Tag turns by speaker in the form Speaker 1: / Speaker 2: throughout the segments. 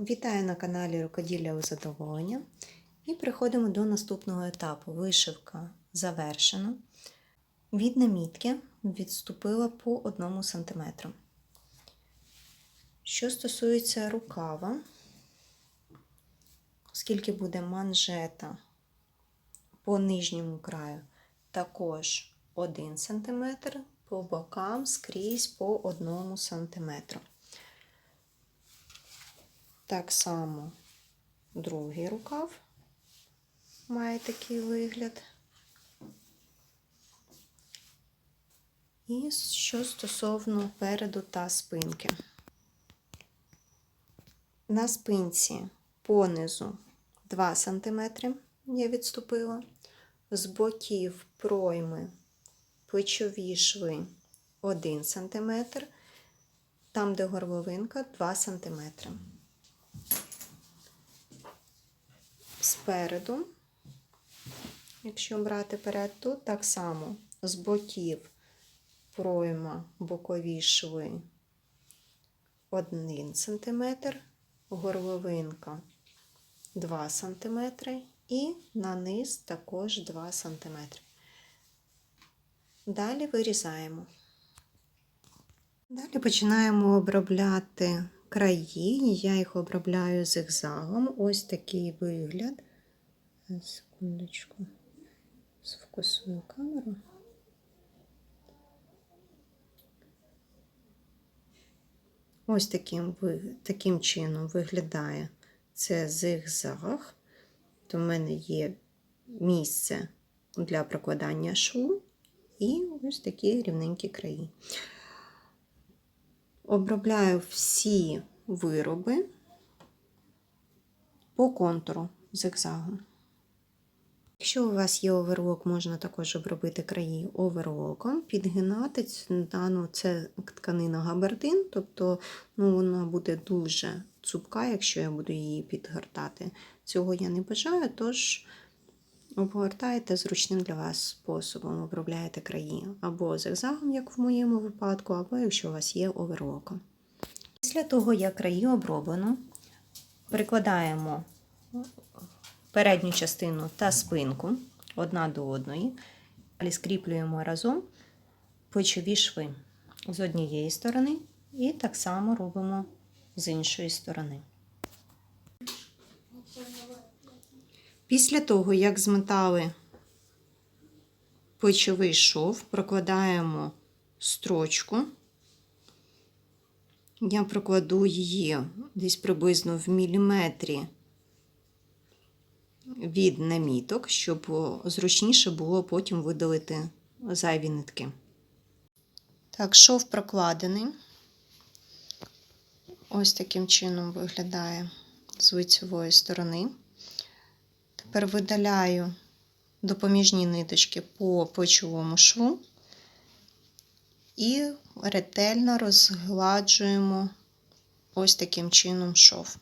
Speaker 1: Вітаю на каналі Рукоділля у задоволення. І переходимо до наступного етапу. Вишивка завершена. Від намітки відступила по 1 см. Що стосується рукава, оскільки буде манжета по нижньому краю, також 1 см, по бокам скрізь по 1 см. Так само другий рукав має такий вигляд. І що стосовно переду та спинки. На спинці понизу 2 см я відступила, з боків пройми плечові шви 1 см, там, де горловинка 2 см. Спереду, якщо брати перед, тут так само з боків пройма бокові шви 1 см, горловинка 2 см і на низ також 2 см. Далі вирізаємо. Далі починаємо обробляти краї. Я їх обробляю зигзагом. Ось такий вигляд. Секундочку, сфокусую камеру. Ось таким, таким чином виглядає це зигзаг. То в мене є місце для прокладання шву і ось такі рівненькі краї. Обробляю всі вироби по контуру зигзагом. Якщо у вас є оверлок, можна також обробити краї оверлоком, підгинати дану це тканина габардин, тобто ну, вона буде дуже цупка, якщо я буду її підгортати. Цього я не бажаю, тож обгортаєте зручним для вас способом, обробляєте краї або зигзагом, як в моєму випадку, або якщо у вас є оверлоком. Після того, як краї оброблено, прикладаємо передню частину та спинку одна до одної, далі скріплюємо разом плечові шви з однієї сторони, і так само робимо з іншої сторони. Після того, як змотали плечовий шов, прокладаємо строчку. Я прокладу її десь приблизно в міліметрі від наміток, щоб зручніше було потім видалити зайві нитки. Так, шов прокладений. Ось таким чином виглядає з лицевої сторони. Тепер видаляю допоміжні ниточки по плечовому шву і ретельно розгладжуємо ось таким чином шов.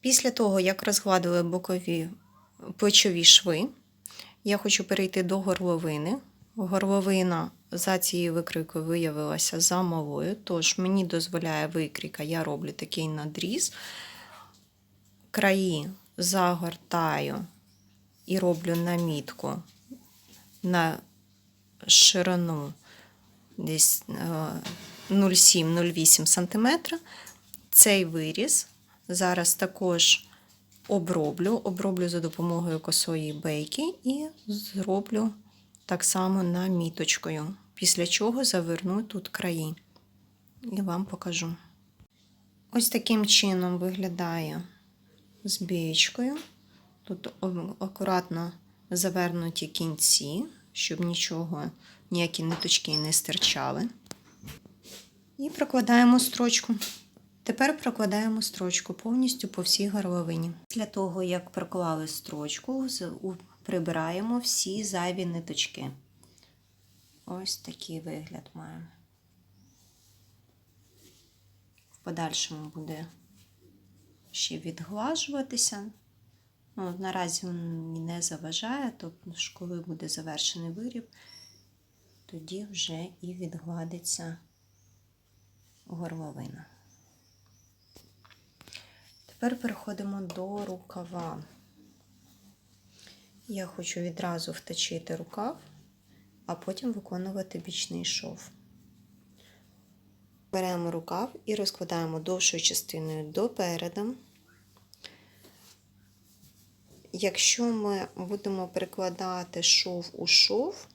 Speaker 1: Після того, як розгладили бокові плечові шви, я хочу перейти до горловини. Горловина за цією викрикою виявилася замалою, тож мені дозволяє викрійка, я роблю такий надріз. Краї загортаю і роблю намітку на ширину десь 0,7-0,8 см. Цей виріз зараз також оброблю, оброблю за допомогою косої бейки і зроблю так само наміточкою, після чого заверну тут краї і вам покажу. Ось таким чином виглядає з бієчкою. Тут акуратно завернуті кінці, щоб нічого, ніякі ниточки не стирчали. І прокладаємо строчку. Тепер прокладаємо строчку повністю по всій горловині. Після того, як проклали строчку, прибираємо всі зайві ниточки. Ось такий вигляд маємо. В подальшому буде ще відглажуватися. Ну, Наразі він не заважає, тобто, коли буде завершений виріб, тоді вже і відгладиться горловина. Тепер переходимо до рукава. Я хочу відразу вточити рукав, а потім виконувати бічний шов. Беремо рукав і розкладаємо довшою частиною допереду. Якщо ми будемо прикладати шов у шов,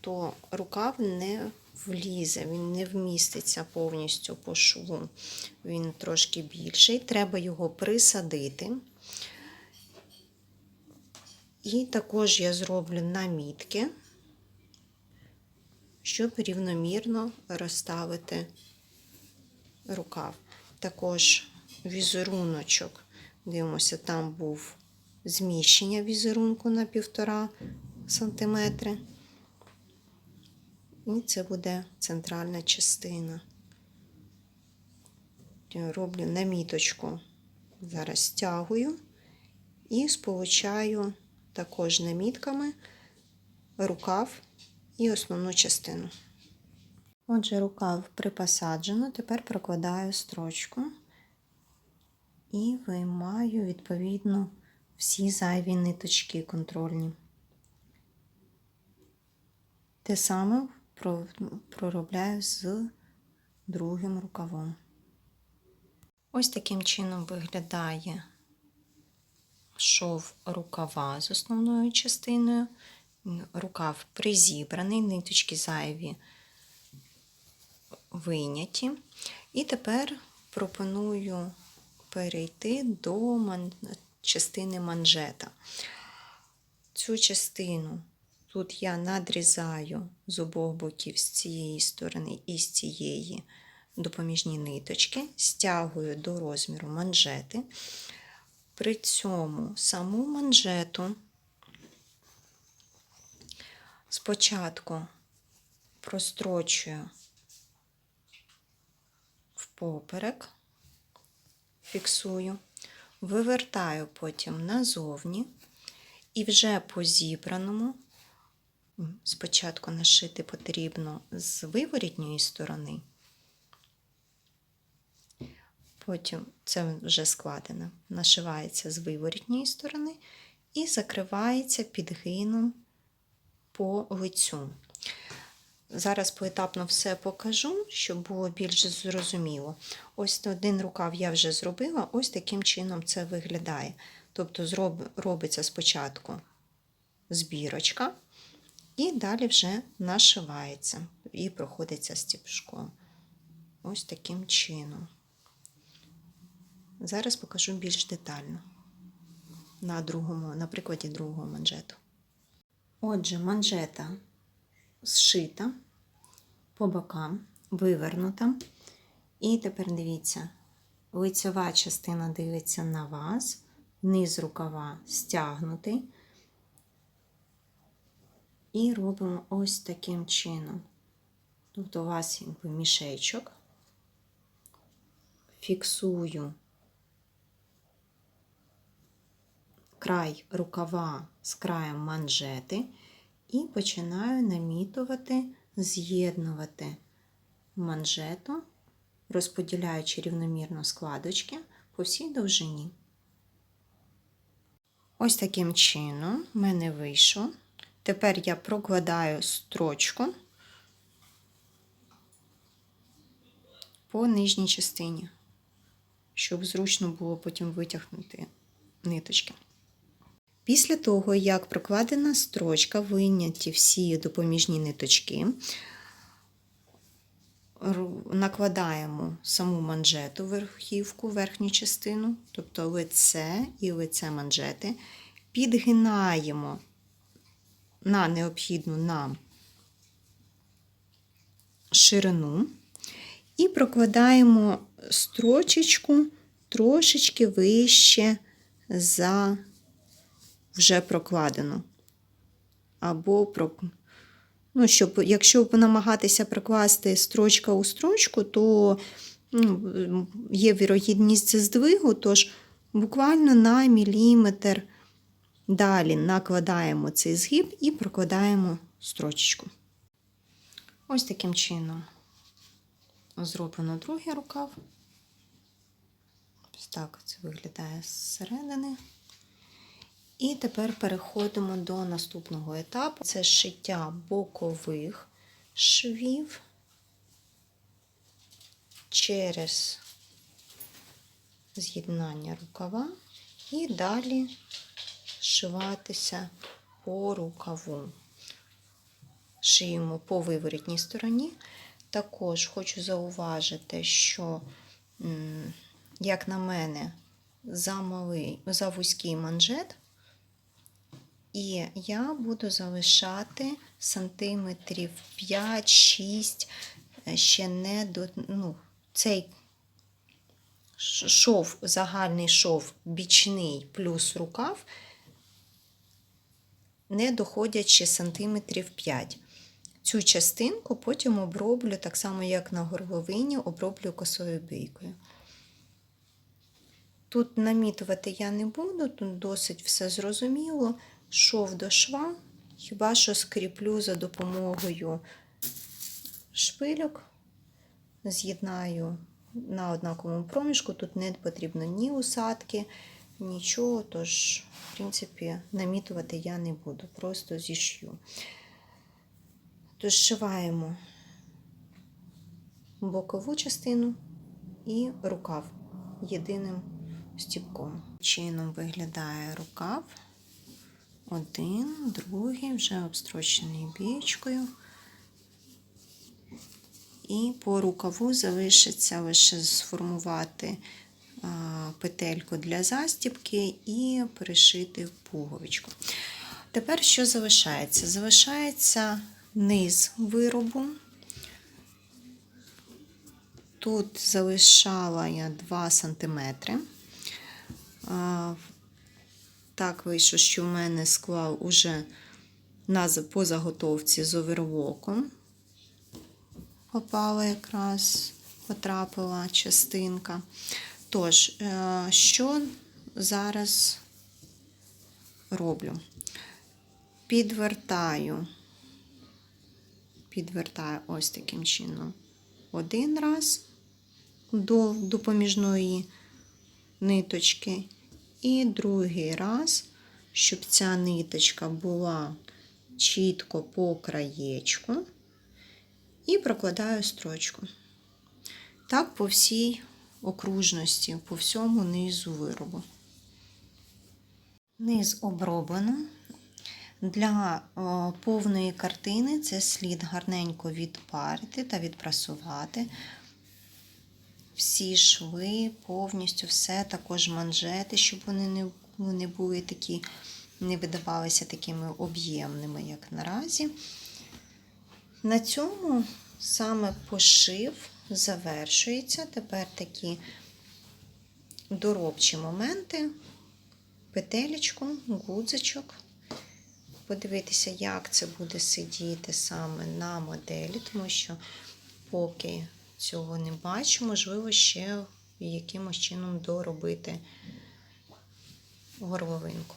Speaker 1: то рукав не влізе, він не вміститься повністю по шву. Він трошки більший, треба його присадити. І також я зроблю намітки, щоб рівномірно розставити рукав. Також візеруночок. Дивимося, там був зміщення візерунку на 1,5 см. І це буде центральна частина. Роблю наміточку. Зараз стягую і сполучаю також намітками рукав і основну частину. Отже, рукав припосаджено, тепер прокладаю строчку і виймаю відповідно всі зайві ниточки контрольні. Те саме проробляю з другим рукавом. Ось таким чином виглядає шов рукава з основною частиною. Рукав призібраний, ниточки зайві вийняті. І тепер пропоную перейти до частини манжета. Цю частину тут я надрізаю з обох боків з цієї сторони і з цієї допоміжні ниточки, стягую до розміру манжети. При цьому саму манжету спочатку прострочую впоперек, фіксую, вивертаю потім назовні і вже по зібраному спочатку нашити потрібно з виворітньої сторони. Потім це вже складено, нашивається з виворітньої сторони і закривається підгином по лицю. Зараз поетапно все покажу, щоб було більш зрозуміло. Ось один рукав я вже зробила, ось таким чином це виглядає. Тобто робиться спочатку збірочка, і далі вже нашивається і проходиться стіпшком. Ось таким чином. Зараз покажу більш детально на другому, на прикладі другого манжету. Отже, манжета зшита по бокам, вивернута. І тепер дивіться, лицьова частина дивиться на вас, низ рукава стягнутий. І робимо ось таким чином. Тобто у вас якби мішечок, фіксую край рукава з краєм манжети і починаю намітувати, з'єднувати манжету, розподіляючи рівномірно складочки по всій довжині. Ось таким чином в мене вийшло. Тепер я прокладаю строчку по нижній частині, щоб зручно було потім витягнути ниточки. Після того, як прокладена строчка, виняті всі допоміжні ниточки, накладаємо саму манжету верхівку, верхню частину, тобто лице і лице манжети, підгинаємо на необхідну нам ширину і прокладаємо строчечку трошечки вище за вже прокладену. Або про... ну, щоб, якщо намагатися прокласти строчка у строчку, то ну, є вірогідність здвигу, тож буквально на міліметр далі накладаємо цей згиб і прокладаємо строчечку. Ось таким чином зроблено другий рукав. Ось так це виглядає зсередини. І тепер переходимо до наступного етапу. Це шиття бокових швів через з'єднання рукава і далі шиватися по рукаву. Шиємо по виворітній стороні. Також хочу зауважити, що, як на мене, за за вузький манжет, і я буду залишати сантиметрів 5-6, е, ще не до. Ну, цей шов, загальний шов бічний плюс рукав, не доходячи сантиметрів 5. Цю частинку потім оброблю, так само, як на горловині, оброблю косою бійкою. Тут намітувати я не буду, тут досить все зрозуміло. Шов до шва, хіба що скріплю за допомогою шпильок, з'єднаю на однаковому проміжку. Тут не потрібно ні усадки, нічого, тож, в принципі, намітувати я не буду, просто зішью. Тож зшиваємо бокову частину і рукав єдиним стіпком. Чином виглядає рукав. Один, другий, вже обстрочений бієчкою. І по рукаву залишиться лише сформувати петельку для застібки і перешити пуговичку. Тепер що залишається? Залишається низ виробу. Тут залишала я 2 см. Так вийшло, що в мене склав уже на, по заготовці з оверлоком. Попала якраз, потрапила частинка. Тож, е, що зараз роблю? Підвертаю, підвертаю ось таким чином один раз до допоміжної ниточки, і другий раз, щоб ця ниточка була чітко по краєчку, і прокладаю строчку. Так, по всій окружності, по всьому низу виробу. Низ оброблено. Для о, повної картини це слід гарненько відпарити та відпрасувати. Всі шви, повністю все, також манжети, щоб вони не, не були такі, не видавалися такими об'ємними, як наразі. На цьому саме пошив завершується. Тепер такі доробчі моменти, петелечку, гудзичок подивитися, як це буде сидіти саме на моделі, тому що поки цього не бачу, можливо, ще якимось чином доробити горловинку.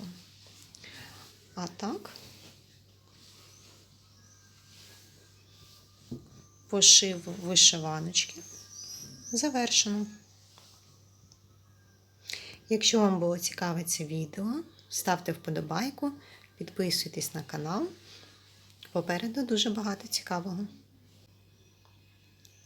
Speaker 1: А так, пошив вишиваночки завершено. Якщо вам було цікаве це відео, ставте вподобайку. Підписуйтесь на канал. Попереду дуже багато цікавого.